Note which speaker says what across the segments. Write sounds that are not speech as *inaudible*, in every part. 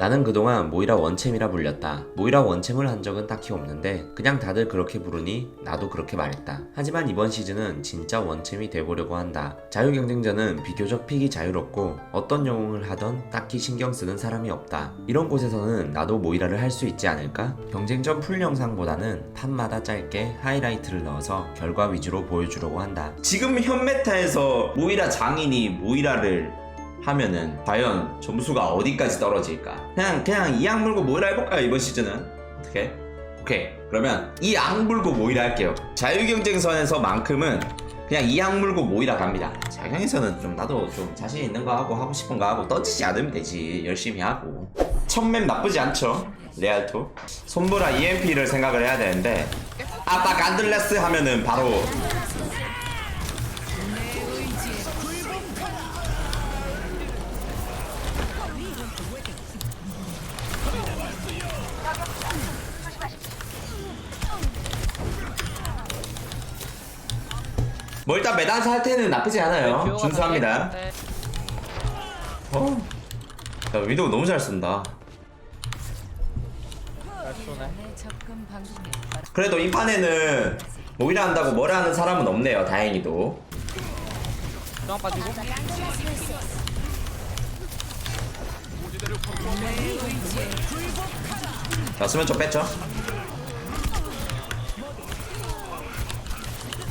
Speaker 1: 나는 그동안 모이라 원챔이라 불렸다. 모이라 원챔을 한 적은 딱히 없는데 그냥 다들 그렇게 부르니 나도 그렇게 말했다. 하지만 이번 시즌은 진짜 원챔이 돼보려고 한다. 자유 경쟁전은 비교적 픽이 자유롭고 어떤 영웅을 하던 딱히 신경 쓰는 사람이 없다. 이런 곳에서는 나도 모이라를 할 수 있지 않을까? 경쟁전 풀 영상보다는 판마다 짧게 하이라이트를 넣어서 결과 위주로 보여주려고 한다.
Speaker 2: 지금 현 메타에서 모이라 장인이 모이라를 하면은 과연 점수가 어디까지 떨어질까? 그냥 그냥 이악 물고 모이라 해볼까요 이번 시즌은? 어떻게? 오케이 그러면 이악 물고 모이라 할게요. 자유경쟁선에서만큼은 그냥 이악 물고 모이라 갑니다. 자경에서는 좀 나도 좀 자신 있는 거 하고 하고 싶은 거 하고 떠지지 않으면 되지 열심히 하고 첫맵 나쁘지 않죠? 레알토 손보라 EMP를 생각을 해야 되는데 아딱 안들레스 하면은 바로 뭐 일단 메단 상태는 나쁘지 않아요. 준수합니다. 어. 야, 위도우 너무 잘 쓴다. 그래도 이 판에는 모이라 한다고 뭐라 하는 사람은 없네요. 다행히도.
Speaker 3: 중앙 빠지고
Speaker 2: 자, 수면 좀 뺐죠?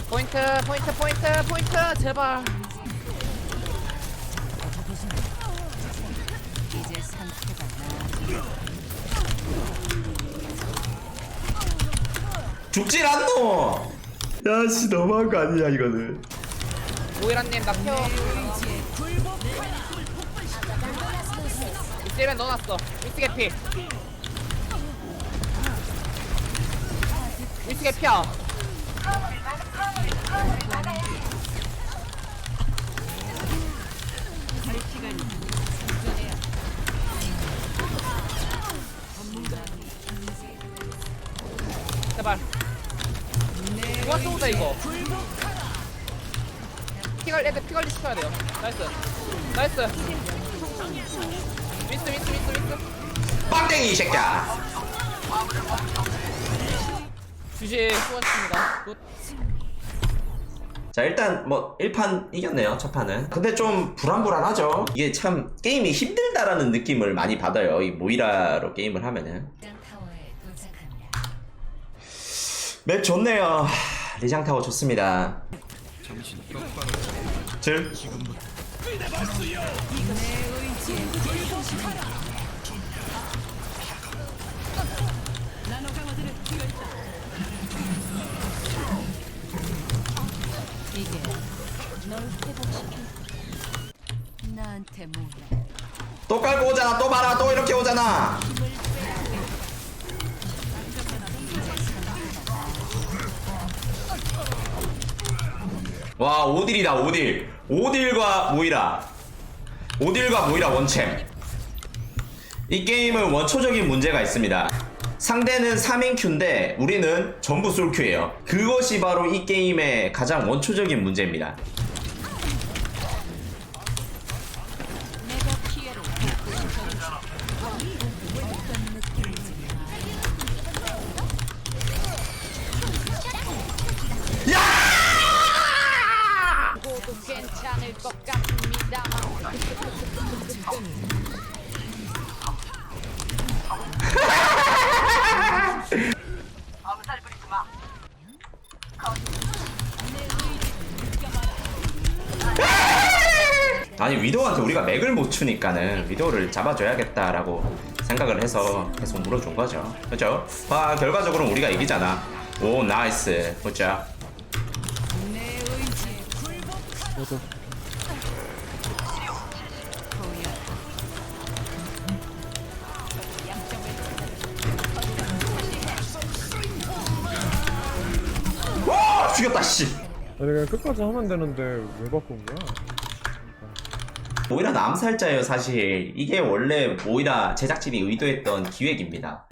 Speaker 3: 포인트 포인트 포인트 포인트 제발
Speaker 2: 죽질 않노! 야, 씨, 너무한 거 아니야, 이거는.
Speaker 3: 오이라님 나 펴. 이때면 넣어놨어 미스 개피 미스 개피야 제발. 누가 쏘다 이거? 피걸 애들 피걸리 시켜야 돼요. 나이스. 나이스. 미스 미스 미스 미스.
Speaker 2: 빵땡이, 이 새끼야!
Speaker 3: 주시 수고하셨습니다. 굿
Speaker 2: 자, 일단 뭐 1판 이겼네요, 첫 판은. 근데 좀 불안불안하죠? 이게 참 게임이 힘들다라는 느낌을 많이 받아요. 이 모이라로 게임을 하면은.
Speaker 4: 타워에 도착합니다.
Speaker 2: 맵 좋네요. 리장 타워 좋습니다. 질.
Speaker 4: 이게 널 회복시켜. 나한테 뭐야?
Speaker 2: 또 깔고 오잖아, 또 봐라, 또 이렇게 오잖아. 와, 오딜이다, 오딜. 오딜과 모이라. 오딜과 모이라 원챔. 이 게임은 원초적인 문제가 있습니다. 상대는 3인큐인데 우리는 전부 솔큐예요. 그것이 바로 이 게임의 가장 원초적인 문제입니다. 아니 위도우한테 우리가 맥을 못 추니까는 위도우를 잡아줘야겠다라고 생각을 해서 계속 물어준 거죠. 그죠? 와 결과적으로 우리가 이기잖아. 오 나이스. 보자 와 죽였다 씨.
Speaker 5: 아니 그냥 끝까지 하면 되는데 왜 바꾼 거야?
Speaker 2: 모이라 암살자예요 사실. 이게 원래 모이라 제작진이 의도했던 기획입니다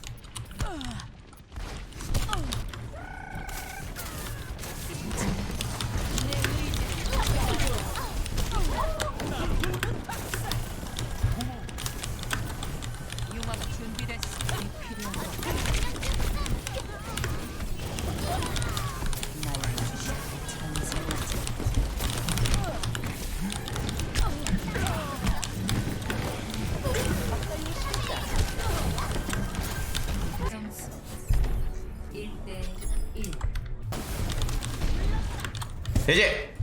Speaker 2: 이제.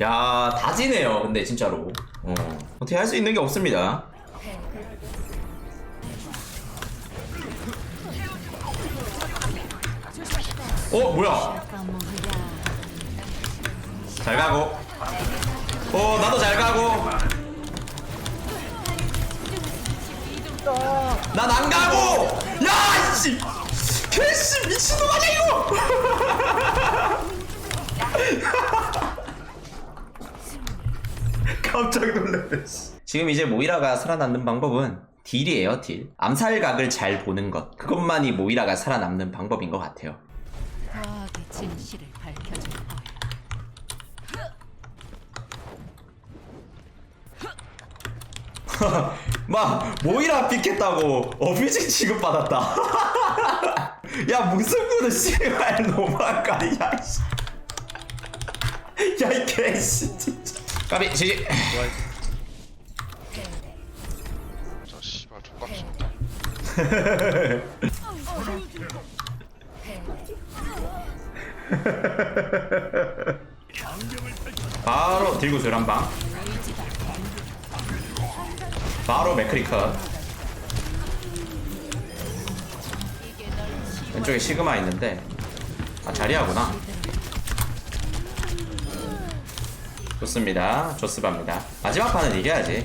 Speaker 2: 야 다 지네요 근데 진짜로. 어. 어떻게 할 수 있는 게 없습니다. 어 뭐야? 잘 가고. 어 나도 잘 가고. 난 안 가고! 야 이씨! 개씨 미친놈 아니야 이거 지금 이제 모이라가 살아남는 방법은 딜이에요 딜 암살각을 잘 보는 것. 그것만이 모이라가 살아남는 방법인 것 같아요.
Speaker 4: 과학의 진실을 밝혀줄 거야. *laughs*
Speaker 2: 막 모이라 픽했다고 어뷰징 취급받았다. *laughs* 야 무슨 분은 씨발 아니야 씨. 야이 개씨 진짜. 까비 지지 바로 들고 술한방. 바로 맥크리컷. 왼쪽에 시그마 있는데 아 자리하구나. 좋습니다. 조스바입니다. 마지막 판은 이겨야지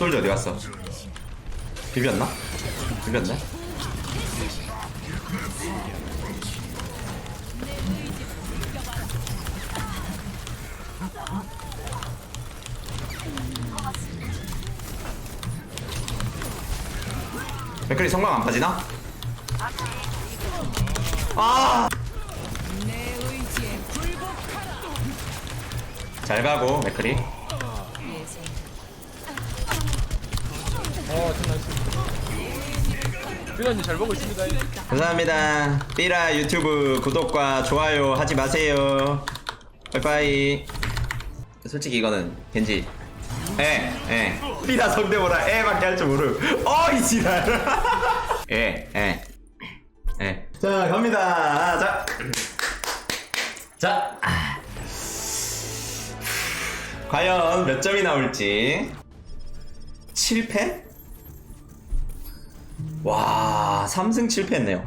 Speaker 2: 솔저 어디 갔어? 비볐나? 비볐네? 맥클이 성광 안 빠지나? 아! 잘 가고 맥클이
Speaker 4: 예상.
Speaker 6: 어, 참 나이스. 삐라님 잘 보고 있습니다.
Speaker 2: 감사합니다. 삐라 유튜브 구독과 좋아요 하지 마세요. 빠이빠이. 솔직히 이거는 겐지. 에, 에. 삐라 성대모라 에밖에 할 줄 모르. 어 이 지랄. *laughs* 에, 에, 에. 자 갑니다. 자, 자. 과연 몇 점이 나올지. 7패? 와, 3승 7패했네요.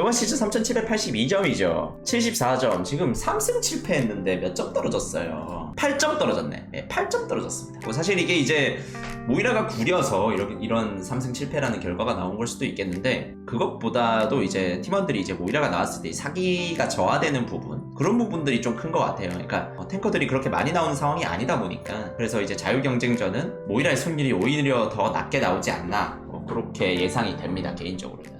Speaker 2: 저번 시즌 3782점이죠. 74점. 지금 3승 7패 했는데 몇 점 떨어졌어요? 8점 떨어졌네. 네, 8점 떨어졌습니다. 뭐 사실 이게 이제 모이라가 구려서 이런, 이런 3승 7패라는 결과가 나온 걸 수도 있겠는데 그것보다도 이제 팀원들이 이제 모이라가 나왔을 때 사기가 저하되는 부분 그런 부분들이 좀 큰 것 같아요. 그러니까 어, 탱커들이 그렇게 많이 나오는 상황이 아니다 보니까 그래서 이제 자유 경쟁전은 모이라의 승률이 오히려 더 낮게 나오지 않나 뭐 그렇게 예상이 됩니다 개인적으로는.